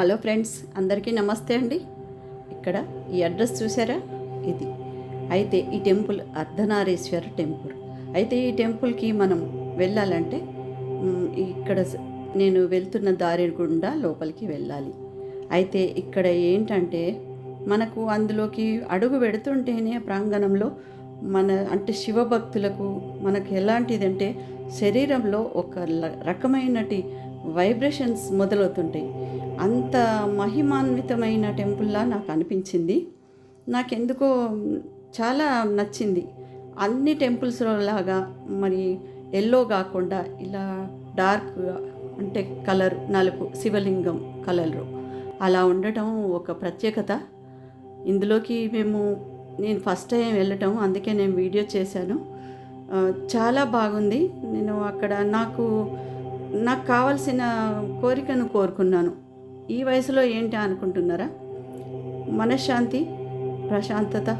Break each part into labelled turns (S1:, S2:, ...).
S1: Hello friends అందరికీ నమస్తే అండి. ఇక్కడ ఈ అడ్రస్ చూసారా ఇది. అయితే ఈ టెంపుల్ అర్ధనారీశ్వర టెంపుల్. అయితే ఈ టెంపుల్కి మనం వెళ్ళాలంటే ఇక్కడ నేను వెళ్తున్న దారి గుండా లోపలికి వెళ్ళాలి. అయితే ఇక్కడ ఏంటంటే మనకు అందులోకి అడుగు పెడుతుంటేనే ప్రాంగణంలో మన అంటే శివభక్తులకు మనకు ఎలాంటిదంటే శరీరంలో ఒక ల- రకమైనటి వైబ్రేషన్స్ మొదలవుతుంటాయి. అంత మహిమాన్వితమైన టెంపుల్లా నాకు అనిపించింది నాకెందుకో చాలా నచ్చింది. అన్ని టెంపుల్స్లో లాగా మరి ఎల్లో కాకుండా ఇలా డార్క్ అంటే కలర్ నలుపు శివలింగం కలరు అలా ఉండటం ఒక ప్రత్యేకత. ఇందులోకి మేము నేను ఫస్ట్ టైం వెళ్ళటం అందుకే నేను వీడియో చేశాను. చాలా బాగుంది. నేను అక్కడ నాకు నాకు కావాల్సిన కోరికను కోరుకున్నాను. ఈ వయసులో ఏంటి అనుకుంటున్నారా? మనశ్శాంతి ప్రశాంతత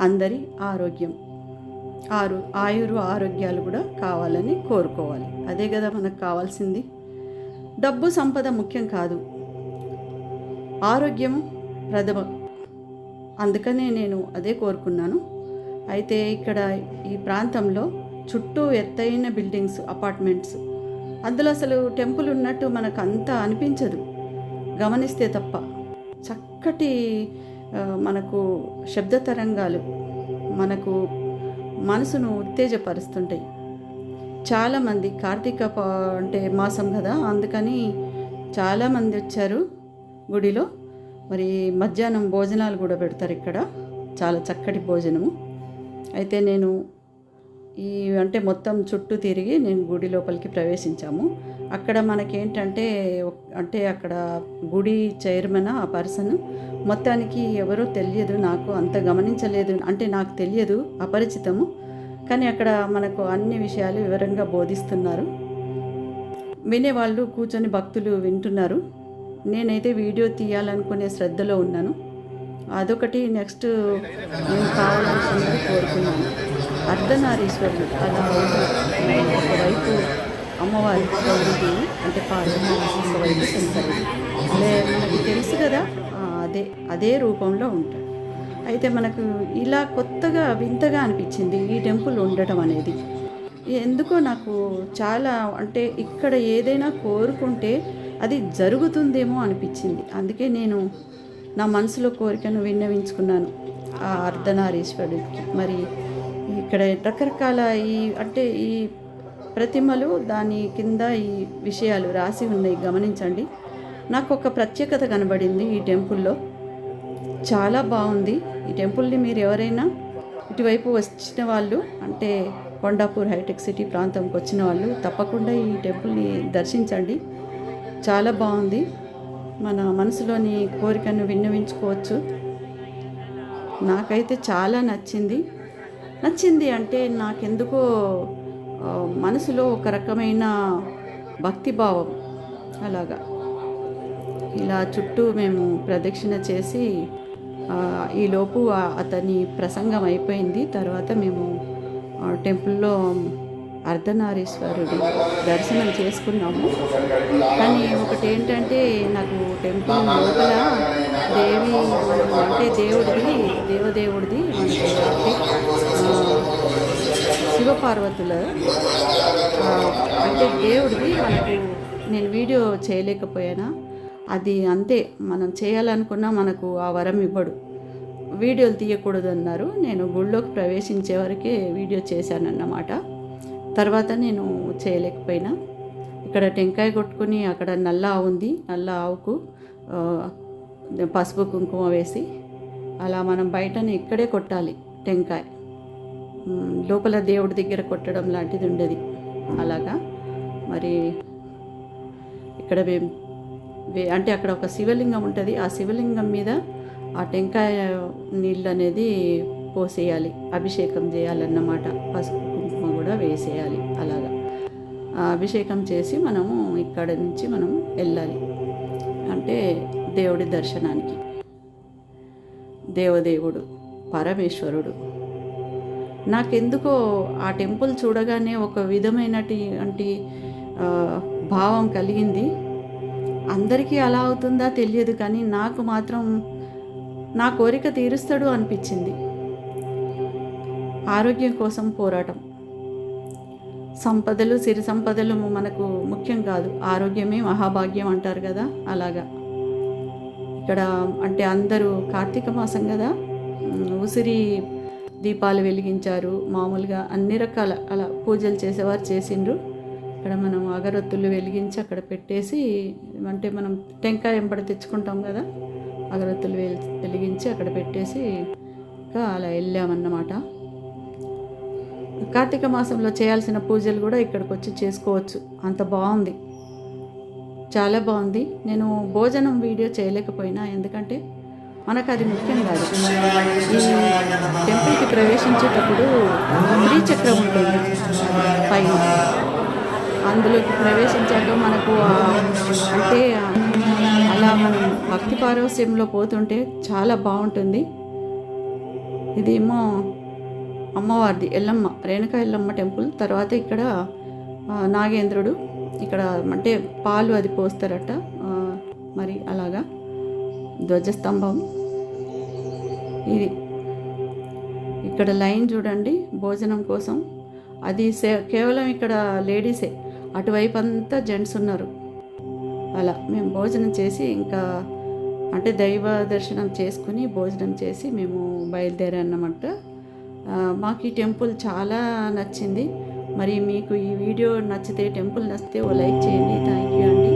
S1: అందరి ఆరోగ్యం. ఆరు ఆయురు ఆరోగ్యాలు కూడా కావాలని కోరుకోవాలి. అదే కదా మనకు కావాల్సింది. డబ్బు సంపద ముఖ్యం కాదు. ఆరోగ్యం ప్రథమ. అందుకనే నేను అదే కోరుకున్నాను. అయితే ఇక్కడ ఈ ప్రాంతంలో చుట్టూ ఎత్తైన బిల్డింగ్స్ అపార్ట్మెంట్స్. అందులో అసలు టెంపుల్ ఉన్నట్టు మనకు అంత అనిపించదు. గమనిస్తే తప్ప చక్కటి మనకు శబ్ద తరంగాలు మనకు మనసును ఉత్తేజపరుస్తుంటాయి. చాలామంది కార్తీక అంటే మాసం కదా అందుకని చాలామంది వచ్చారు గుడిలో. మరి మధ్యాహ్నం భోజనాలు కూడా పెడతారు ఇక్కడ. చాలా చక్కటి భోజనము. అయితే నేను ఈ అంటే మొత్తం చుట్టూ తిరిగి నేను గుడి లోపలికి ప్రవేశించాము. అక్కడ మనకేంటంటే అంటే అక్కడ గుడి చైర్మన్ ఆ పర్సన్ మొత్తానికి ఎవరో తెలియదు నాకు అంత గమనించలేదు అంటే నాకు తెలియదు అపరిచితము. కానీ అక్కడ మనకు అన్ని విషయాలు వివరంగా బోధిస్తున్నారు. వినేవాళ్ళు కూర్చొని భక్తులు వింటున్నారు. నేనైతే వీడియో తీయాలనుకునే శ్రద్ధలో ఉన్నాను. అదొకటి నెక్స్ట్ నేను కావాలనుకున్నది కోరుకున్నాను అర్ధనారీశ్వరుడు అలా ఒకవైపు అమ్మవారి గౌరీదేవి అంటే పార్వతి ఒకవైపు శంకరుడు లే మనకి తెలుసు కదా అదే అదే రూపంలో ఉంటాడు. అయితే మనకు ఇలా కొత్తగా వింతగా అనిపించింది ఈ టెంపుల్ ఉండటం అనేది. ఎందుకో నాకు చాలా అంటే ఇక్కడ ఏదైనా కోరుకుంటే అది జరుగుతుందేమో అనిపించింది. అందుకే నేను నా మనసులో కోరికను విన్నవించుకున్నాను ఆ అర్ధనారీశ్వరుడికి. మరి ఇక్కడ రకరకాల ఈ అంటే ఈ ప్రతిమలు దాని కింద ఈ విషయాలు రాసి ఉన్నాయి గమనించండి. నాకు ఒక ప్రత్యేకత కనబడింది ఈ టెంపుల్లో. చాలా బాగుంది. ఈ టెంపుల్ని మీరు ఎవరైనా ఇటువైపు వచ్చిన వాళ్ళు అంటే కొండాపూర్ హైటెక్ సిటీ ప్రాంతంకి వచ్చిన వాళ్ళు తప్పకుండా ఈ టెంపుల్ని దర్శించండి. చాలా బాగుంది. మన మనసులోని కోరికను విన్నవించుకోవచ్చు. నాకైతే చాలా నచ్చింది. నచ్చింది అంటే నాకెందుకో మనసులో ఒక రకమైన భక్తిభావం. అలాగా. ఇలా చుట్టూ మేము ప్రదక్షిణ చేసి ఈలోపు అతని ప్రసంగం అయిపోయింది. తర్వాత మేము టెంపుల్లో అర్ధనారీశ్వరుడి దర్శనం చేసుకున్నాము. కానీ ఒకటి ఏంటంటే నాకు టెంపుల్ లోపల దేవి మనము అంటే దేవుడిది దేవదేవుడిది మనకి శివపార్వతుల అంటే దేవుడిది మనకు నేను వీడియో చేయలేకపోయానా? అది అంతే మనం చేయాలనుకున్నా మనకు ఆ వరం ఇవ్వడు. వీడియోలు తీయకూడదు అన్నారు నేను గుళ్ళోకి ప్రవేశించే వరకే వీడియో చేశానన్నమాట. తర్వాత నేను చేయలేకపోయినా. ఇక్కడ టెంకాయ కొట్టుకుని అక్కడ నల్ల ఆవు ఉంది నల్ల ఆవుకు పసుపు కుంకుమ వేసి అలా మనం బయటనే ఇక్కడే కొట్టాలి టెంకాయ. లోపల దేవుడి దగ్గర కొట్టడం లాంటిది ఉండేది. అలాగా? మరి ఇక్కడ మేము అంటే అక్కడ ఒక శివలింగం ఉంటుంది. ఆ శివలింగం మీద ఆ టెంకాయ నీళ్ళు అనేది పోసేయాలి. అభిషేకం చేయాలన్నమాట. పసుపు కుంకుమ కూడా వేసేయాలి. అలాగా. అభిషేకం చేసి మనము ఇక్కడ నుంచి మనం వెళ్ళాలి. అంటే దేవుడి దర్శనానికి. దేవదేవుడు పరమేశ్వరుడు. నాకెందుకో ఆ టెంపుల్ చూడగానే ఒక విధమైనటువంటి భావం కలిగింది. అందరికీ అలా అవుతుందా తెలియదు కానీ నాకు మాత్రం నా కోరిక తీరుస్తాడు అనిపించింది. ఆరోగ్యం కోసం పోరాటం. సంపదలు సిరి సంపదలు మనకు ముఖ్యం కాదు. ఆరోగ్యమే మహాభాగ్యం అంటారు కదా అలాగా. ఇక్కడ అంటే అందరూ కార్తీక మాసం కదా ఉసిరి దీపాలు వెలిగించారు. మామూలుగా అన్ని రకాల అలా పూజలు చేసేవారు చేసిండ్రు. ఇక్కడ మనం అగరొత్తులు వెలిగించి అక్కడ పెట్టేసి అంటే మనం టెంకాయ ఎంబడి తెచ్చుకుంటాం కదా అగరొత్తులు వెలి వెలిగించి అక్కడ పెట్టేసి ఇంకా అలా వెళ్ళామన్నమాట. కార్తీక మాసంలో చేయాల్సిన పూజలు కూడా ఇక్కడికి వచ్చి చేసుకోవచ్చు. అంత బాగుంది. చాలా బాగుంది. నేను భోజనం వీడియో చేయలేకపోయినా ఎందుకంటే మనకు అది ముఖ్యం కాదు. ఈ టెంపుల్కి ప్రవేశించేటప్పుడు శ్రీచక్రం ఉంటుంది. పైన. అందులోకి ప్రవేశించాక మనకు అంటే అలా మనం భక్తి పారవస్యంలో పోతుంటే చాలా బాగుంటుంది. ఇదేమో అమ్మవారిది ఎల్లమ్మ రేణుకా ఎల్లమ్మ టెంపుల్. తర్వాత ఇక్కడ నాగేంద్రుడు ఇక్కడ అంటే పాలు అది పోస్తారట. మరి అలాగా ధ్వజస్తంభం. ఇది. ఇక్కడ లైన్ చూడండి భోజనం కోసం. అది సే- కేవలం ఇక్కడ లేడీసే అటువైపు అంతా జెంట్స్ ఉన్నారు. అలా మేము భోజనం చేసి ఇంకా అంటే దైవ దర్శనం చేసుకుని భోజనం చేసి మేము బయలుదేరాన్నమాట మాకు ఈ టెంపుల్ చాలా నచ్చింది. మరి మీకు ఈ వీడియో నచ్చితే టెంపుల్ నచ్చితే ఓ లైక్ చేయండి థ్యాంక్ యూ అండి.